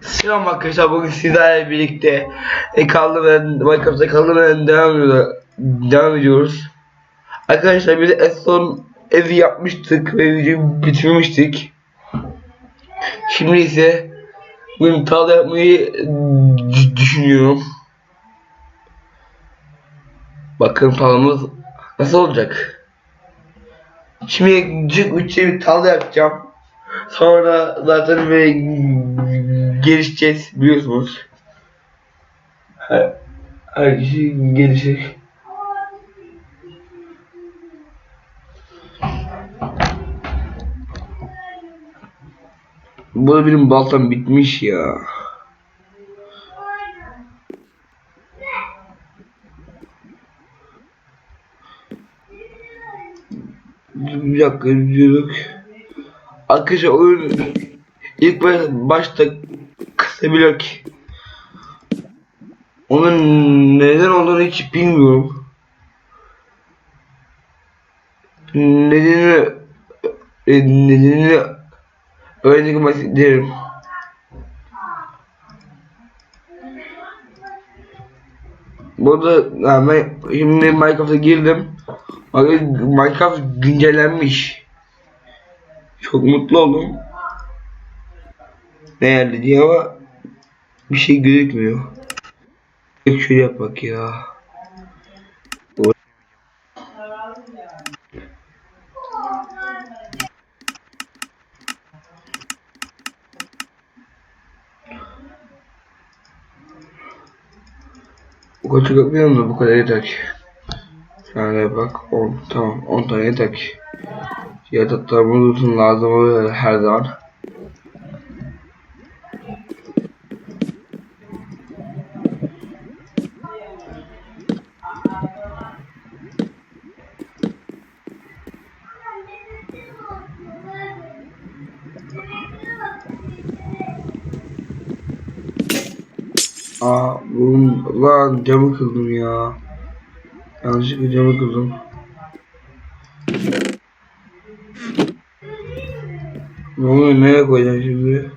Selam arkadaşlar bugün sizlerle birlikte e, kaldırmayan Minecraft'ta kaldırmayan devam ediyor, devam ediyoruz. Arkadaşlar biz en son evi yapmıştık ve videoyu bitirmiştik. Şimdi ise bugün tarla yapmayı düşünüyorum. Bakın tarlamız nasıl olacak. Şimdi cık üçe bir tarla yapacağım. Sonra zaten böyle gelişeceğiz biliyorsunuz. Her, her kişi gelişecek. Bu da benim baltam bitmiş ya. Bir dakika diyorduk. Arkadaşlar oyun ilk baş- başta kısa blok. Onun neden olduğunu hiç bilmiyorum. Nedenini e, nedenini öğrenmek isterim. Burada ben şimdi Minecraft'a girdim. Minecraft güncellenmiş. Çok mutlu oldum. Değerli diye ama bir şey gözükmüyor. Şöyle şöyle yap bak ya. Bu kadar çok yapmıyorum da bu kadar yeter ki. Şöyle bak 10 tamam 10 tane yeter ki. Yataklarımız uzun lazım oluyor her zaman. Camı kırdım ya. Yanlışlıkla camı kırdım. Bunu nereye koyacağım şimdi?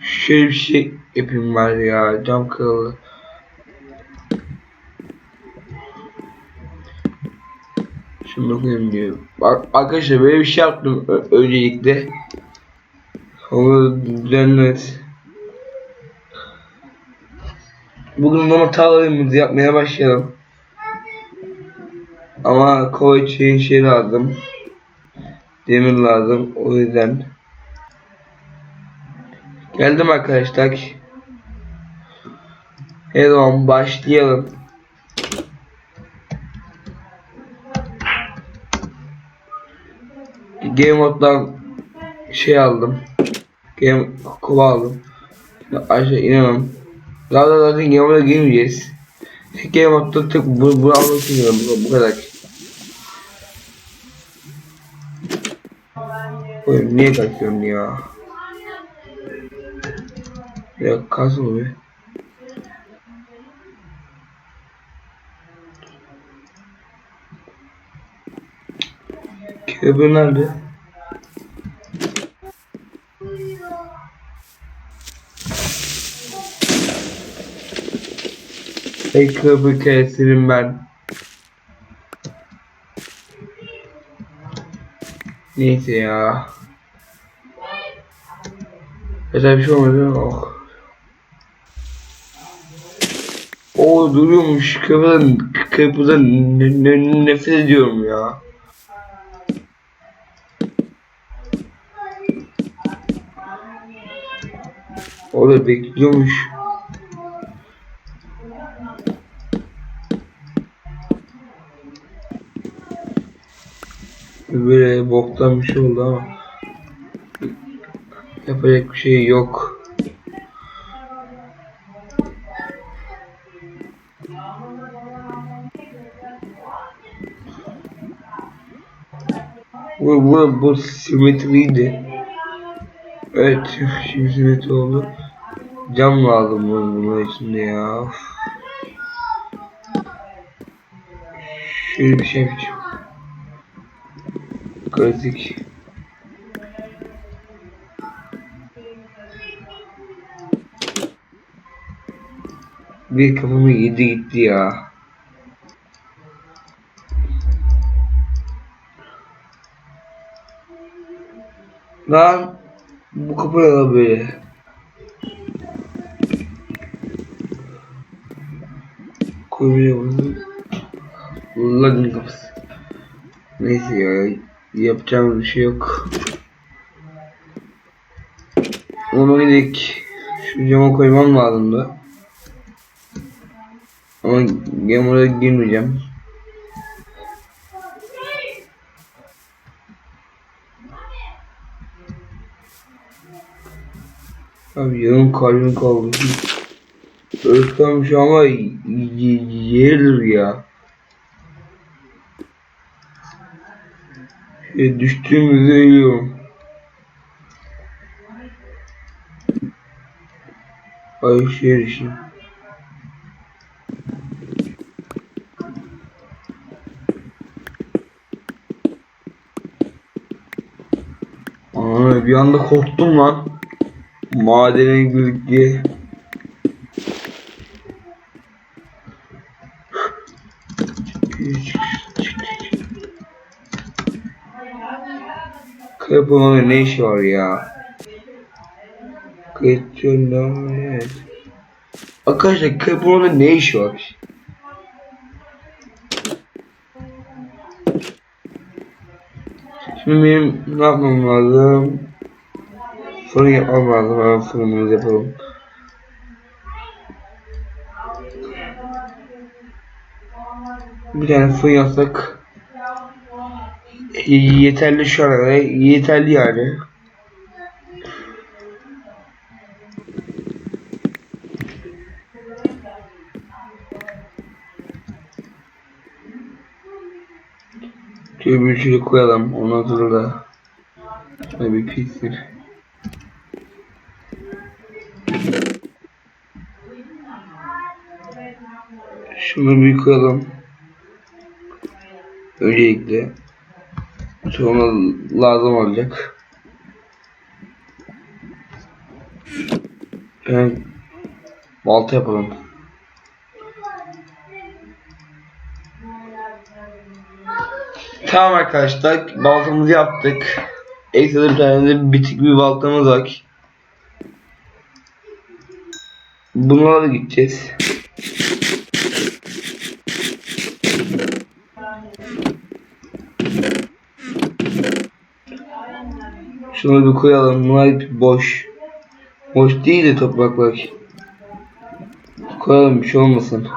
Şöyle bir şey yapayım var ya cam kırıldı. Şimdi koyayım diyor. Bak arkadaşlar böyle bir şey yaptım öncelikle. Onu düzenlet. Bugün ama tarlalarımızı yapmaya başlayalım. Ama kova için şey lazım. Demir lazım. O yüzden. Geldim arkadaşlar. Her zaman başlayalım. Game mode'dan şey aldım. Game kova aldım. Aşağı inemem. Daha da zaten Game mode'a girmeyeceğiz. Game mode'da tık bu, bunu almak istiyorum. Bu, bu kadar. Oğlum niye kaçıyorum ya? Ya kas oluyor. Köprü nerede? Ey köprü kesirim ben. Neyse ya. Güzel bir şey olmadı? Oh. O duruyormuş ne, ne, nefret ediyorum ya. O da bekliyormuş. Boktan bir şey oldu ama yapacak bir şey yok. Bu, bu, bu simetriydi. Evet, şimdi simetri oldu. Cam lazım bunun içinde ya. Şöyle bir şey yapacağım. Klasik. Bir kafamı yedi gitti ya. Lan bu kapı lan böyle? Koyuyor bunu. Lan kapısı. Neyse ya yapacağım bir şey yok. Ona gidelim. Şu cama koymam lazımdı. Ama ben oraya girmeyeceğim. Abi yarım kalbim kaldı. Ölsem şu ama yerdir ya. E, düştüğümüzde ölüyorum. Ay şey düşeyim. Aa, bir anda korktum lan. Madene girdik diye. Kapının ne işi var ya? Kaçınlar. Evet. Arkadaşlar kapının ne işi var? Şimdi benim ne yapmam lazım? Fırın yapmam lazım. Hemen fırınımızı yapalım. Bir tane fırın yapsak yeterli şu an yeterli yani. Şöyle bir koyalım. Ondan sonra da şöyle bir pişsin. Şunu bir koyalım. Öncelikle. Sonra lazım olacak. Yani balta yapalım. Tamam arkadaşlar baltamızı yaptık. Ekstra bir tane de bitik bir baltamız var. Bunlara da gideceğiz. Şunu bir koyalım. Bunlar boş. Boş değil de topraklar. Koyalım bir şey olmasın.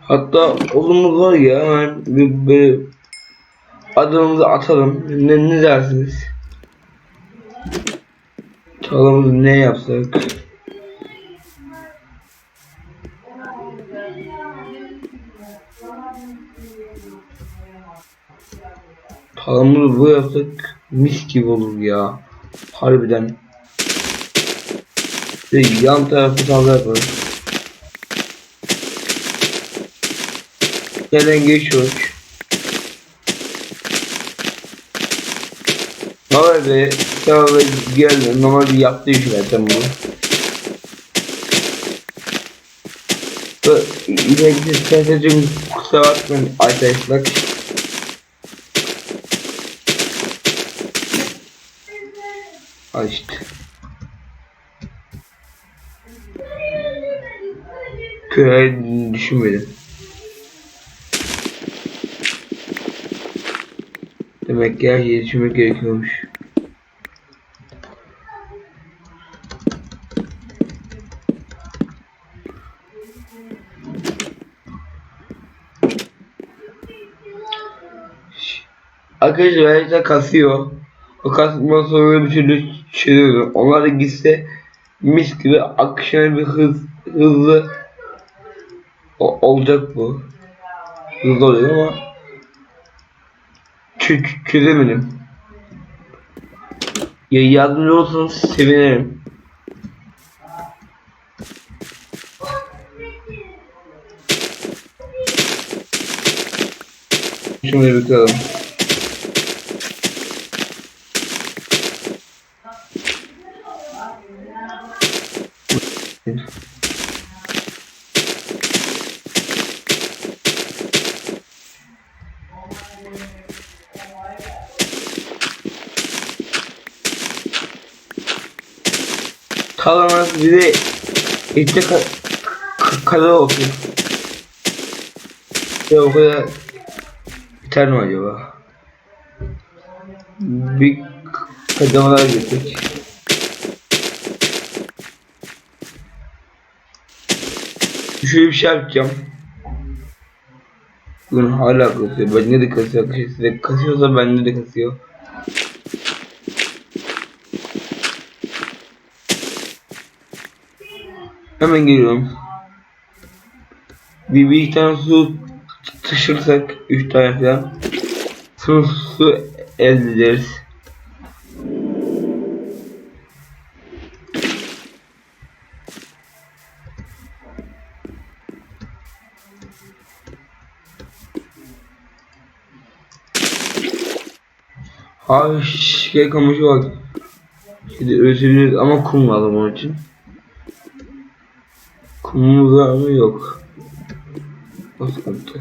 Hatta olumlu var ya hemen bir, bir adımımızı atalım. Ne, ne dersiniz? Tarlamızı ne yapsak? Tarlamızı bu yapsak mis gibi olur ya. Harbiden. Ve yan tarafı tarla yapalım. Gelen geçiyor. Normalde Server geldi. Normal bir yaptığı iş zaten bunu. İleride sesecim kusura bakmayın arkadaşlar. İşte. Köye düşünmedim. Demek ki her şeyi düşünmek gerekiyormuş. Arkadaşlar gerçekten kasıyor. O kastıktan sonra bir türlü çözüyorum. Onlar da gitse mis gibi akışına bir hız hızlı o, olacak bu. Hızlı oluyor ama çö çözemedim. Ya yardımcı olursanız sevinirim. Şunu bakalım. Kalamaz bize işte ka ka kadar olsun. Ya o kadar biter mi acaba? Bir kademalar gittik. Şöyle bir şey yapacağım. Bugün hala kasıyor. Bende de kasıyor. Arkadaşlar size kasıyorsa bende de kasıyor. Hemen geliyorum. Bir, bir iki tane su taşırsak üç tane falan su, su elde ederiz. Abi şike kamışı bak. Şimdi üretebiliriz ama kum lazım onun için. Kumumuz var mı? Yok. O sıkıntı.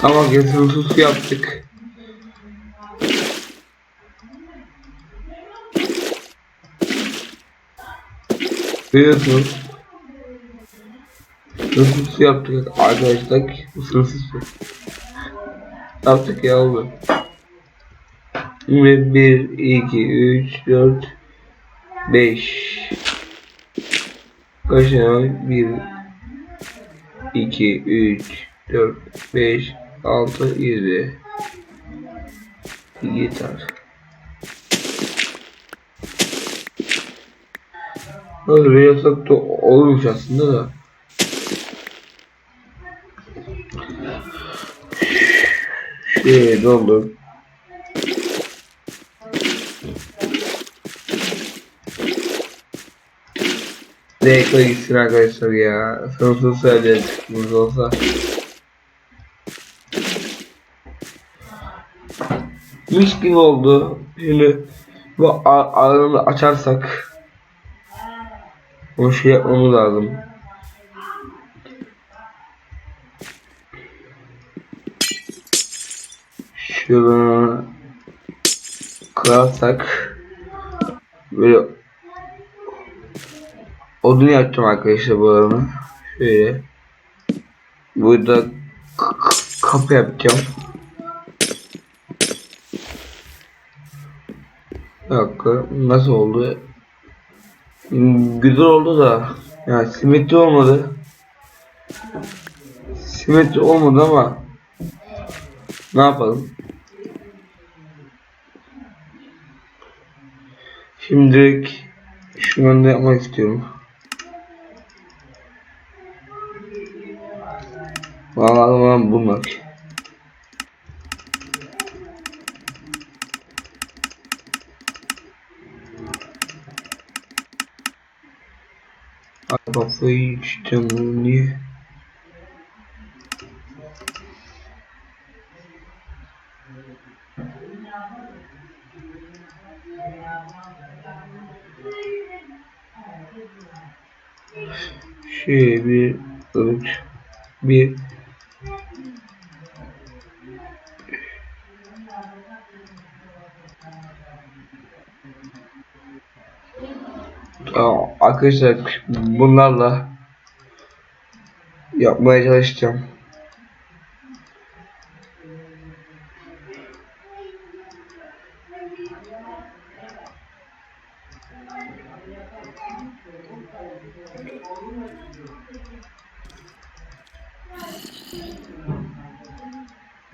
Tamam kesin yaptık. Görüyorsunuz. Sınırsız yaptık arkadaşlar. Sınırsız su. Yaptık ya oldu. Ve 1, 2, 3, 4, 5. Kaç tane var? 1, 2, 3, 4, 5, 6, 7. Yeter. Böyle bir yasak da olmuş aslında da. Şey doldu. Direkt gitsin arkadaşlar ya. Sonsuz söyleyeceğiz olsa. Mis gibi oldu. Şimdi bu alanı açarsak o şey yapmamız lazım. Şunu kırarsak böyle odun yapacağım arkadaşlar bu alanı. Şöyle burada kapı yapacağım. Bir dakika nasıl oldu? Güzel oldu da yani simetri olmadı. Simetri olmadı ama ne yapalım? Şimdi direkt şu yönde yapmak istiyorum. Vallahi bunlar. Kafayı içtim niye? Şey bir üç bir Aa, arkadaşlar bunlarla yapmaya çalışacağım.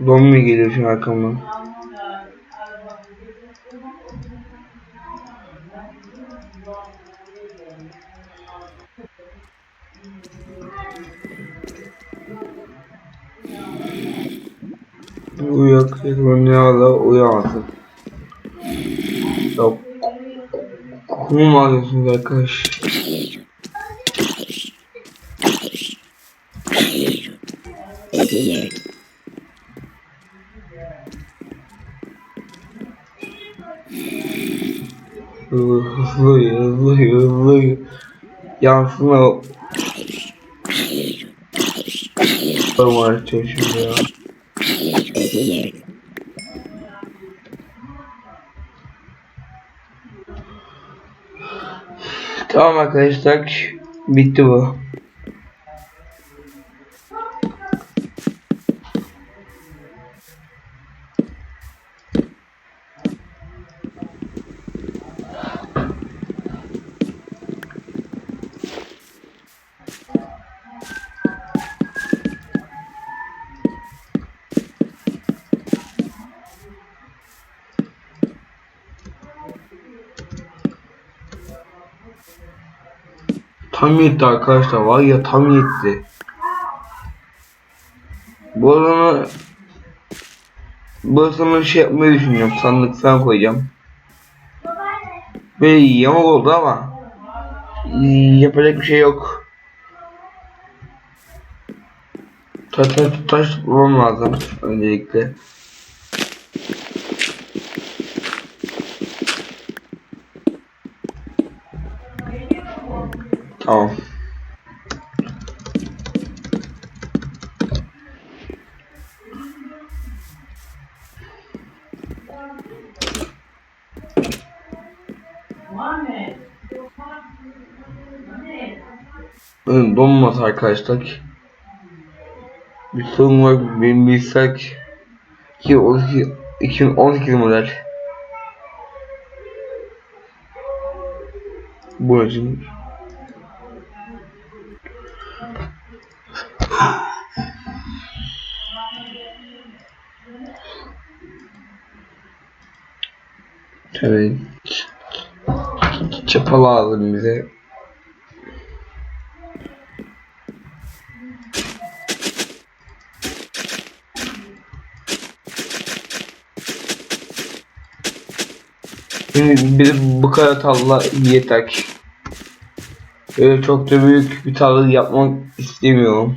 Zombi geliyor şu arkamdan. uyak dünyada uyandı. Yok. Kum adresinde arkadaş. Hızlı hızlı hızlı yansın o. Tamam arkadaşım ya. Tamam arkadaşlar bitti bu. Tam yetti arkadaşlar var ya tam yetti. Bu arada burasını şey yapmayı düşünüyorum sandık falan koyacağım. Ve yamak oldu ama yapacak bir şey yok. Taş, taş, taş bulmam lazım öncelikle. Benim donmaz arkadaşlar. Bir sorun var benim bilsek ki 12 2018 model. Bu için Tabii çapa lazım bize. Şimdi bir bu kadar talla yeter. Öyle çok da büyük bir tarla yapmak istemiyorum.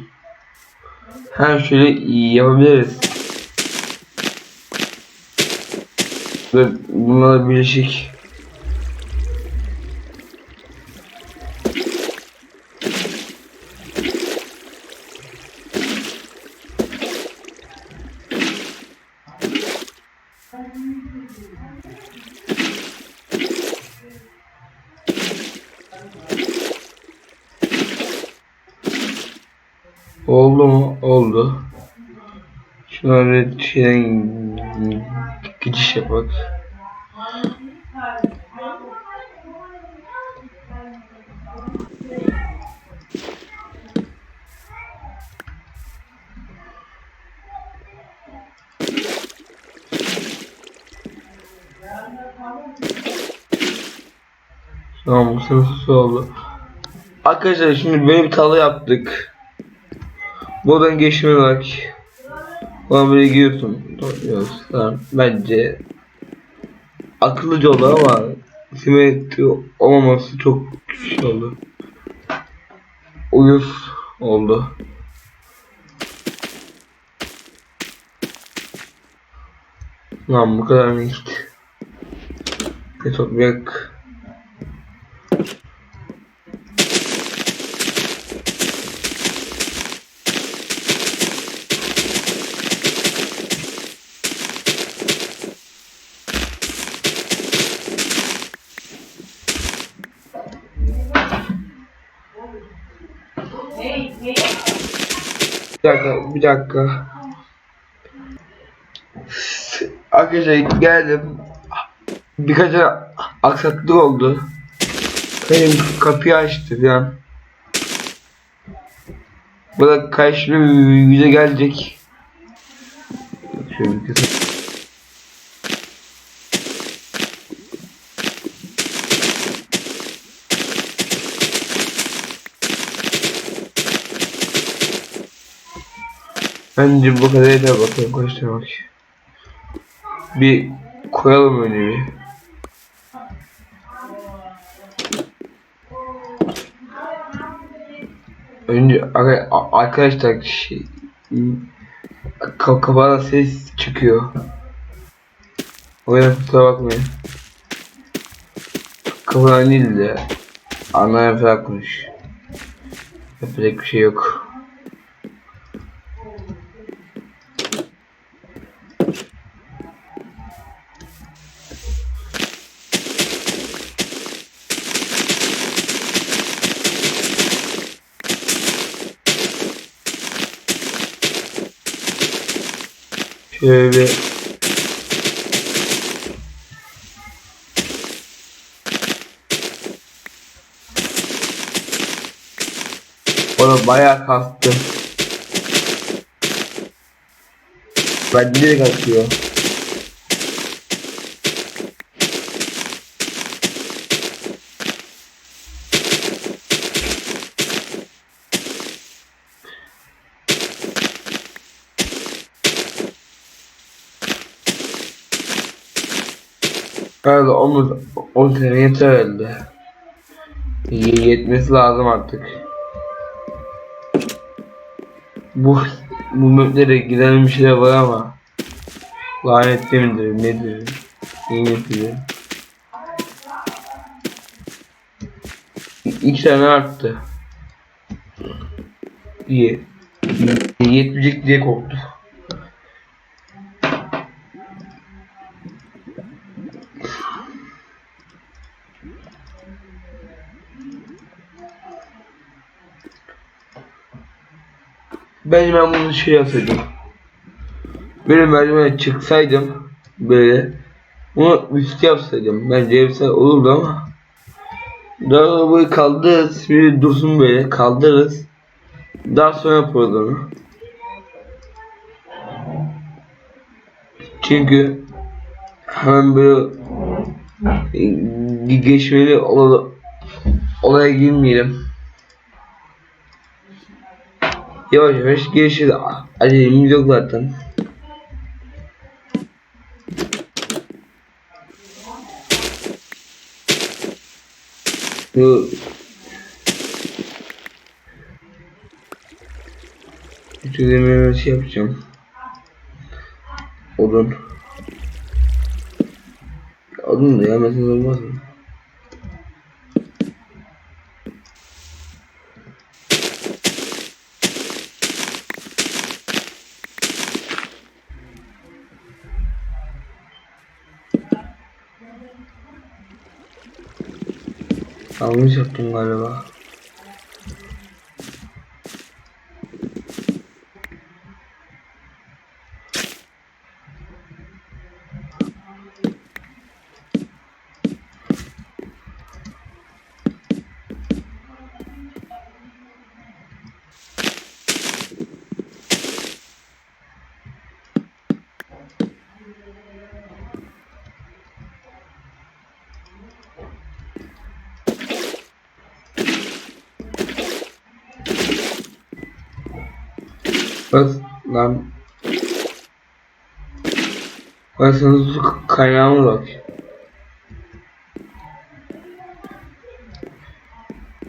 Her şeyi yapabiliriz. Ve bunlar birleşik. Oldu mu? Oldu. Şöyle şeyden geçiş yapak. Tamam bu sınıfı su oldu. Arkadaşlar şimdi böyle bir talı yaptık. Buradan geçme bak. Bana böyle giriyorsun. Tamam, bence akıllıca oldu ama simetri olmaması çok şey oldu. Uyuz oldu. Lan bu kadar mı işte? Bir toprak. Bir dakika, bir dakika. Arkadaşlar geldim. Birkaç aksaklık oldu. Benim kapıyı açtı falan. Bu da karşıma yüze gelecek. Şöyle bir kısa. Bence bu kadar yeter bakalım kaç bak. Bir koyalım öyle bir. Önce arkadaşlar şey ka- kafadan ses çıkıyor. O yüzden kusura bakmayın. kafadan değil de anlayan falan konuş. Yapacak bir şey yok. Şöyle bir Onu bayağı kastı. Bende de kasıyor. Herhalde 10, 10 sene yeter herhalde. Yetmesi lazım artık. Bu bu map'lere giden bir şeyler var ama lanetli midir nedir? Niyetidir. İki tane arttı. İyi. Yetmeyecek diye korktum. Bence ben bunu şey yapsaydım. Böyle merdivene çıksaydım böyle bunu üstü yapsaydım. Bence efsane olurdu ama daha sonra böyle kaldırırız. Bir dursun böyle kaldırırız. Daha sonra yaparız onu. Çünkü hemen böyle e, geçmeli ol olaya girmeyelim. Yavaş yavaş gelişir. Acelemiz yok zaten. Bu Ütülemeye şey yapacağım. Odun. Odun da yemesiz olmaz mı? Yanlış yaptım galiba. Bas lan. Basın su kaynağına bak.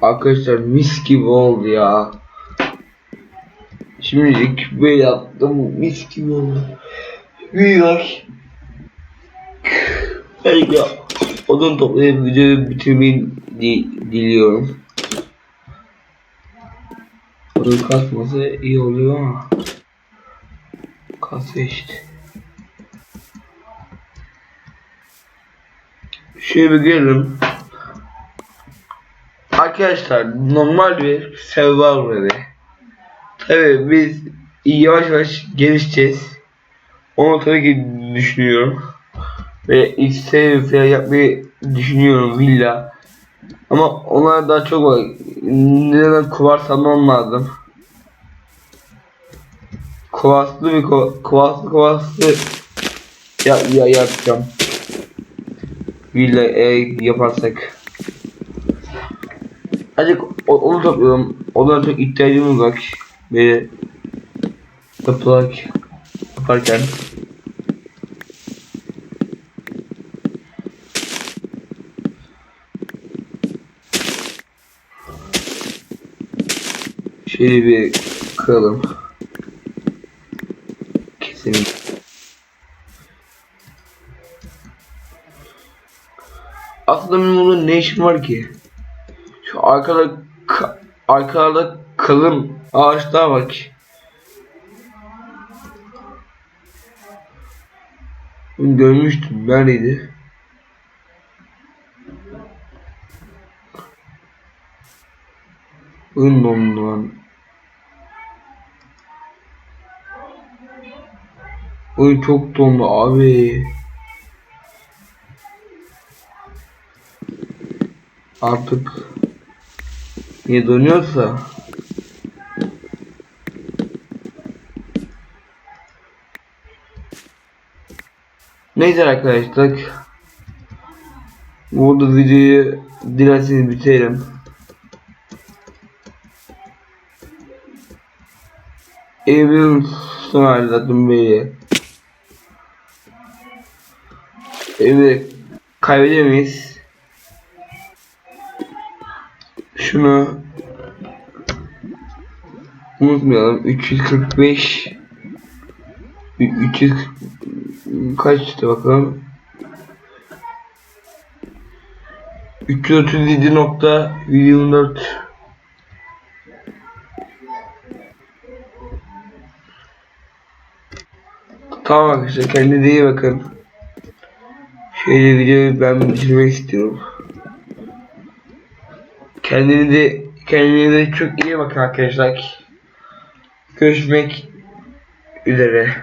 Arkadaşlar mis gibi oldu ya. Şimdilik böyle yaptım mis gibi oldu. Bak. Belki odun toplayıp videoyu bitirmeyi di diliyorum. Odun kasması iyi oluyor ama. Kasıyor işte. Şöyle bir gelelim. Arkadaşlar normal bir böyle. Tabi biz yavaş yavaş gelişeceğiz. Onu tabii ki düşünüyorum. Ve X falan yapmayı düşünüyorum villa. Ama onlar daha çok var. Neden kuvars almam lazım. Kuvarslı bir kuva- kuvarslı kuvarslı ya, ya yapacağım. Villa e, yaparsak. Azıcık onu topluyorum. Onlara çok ihtiyacımız var. Böyle yapılar yaparken. Şöyle bir kıralım. Kesin. Aslında ben bunu burada ne işim var ki? Şu arkada ka- arkada kalın ağaçlar var ki. Bunu görmüştüm. Neredeydi? Dondu lan. Oyun çok dondu abi. Artık niye donuyorsa Neyse arkadaşlar Burada videoyu dilerseniz bitirelim. Evimin son hali zaten Evi kaybedemeyiz. Şunu unutmayalım. 345 300 kaçtı bakalım. 337.24 Tamam arkadaşlar kendinize iyi bakın. Şöyle videoyu ben bitirmek istiyorum. Kendinize kendinize çok iyi bakın arkadaşlar. Görüşmek üzere.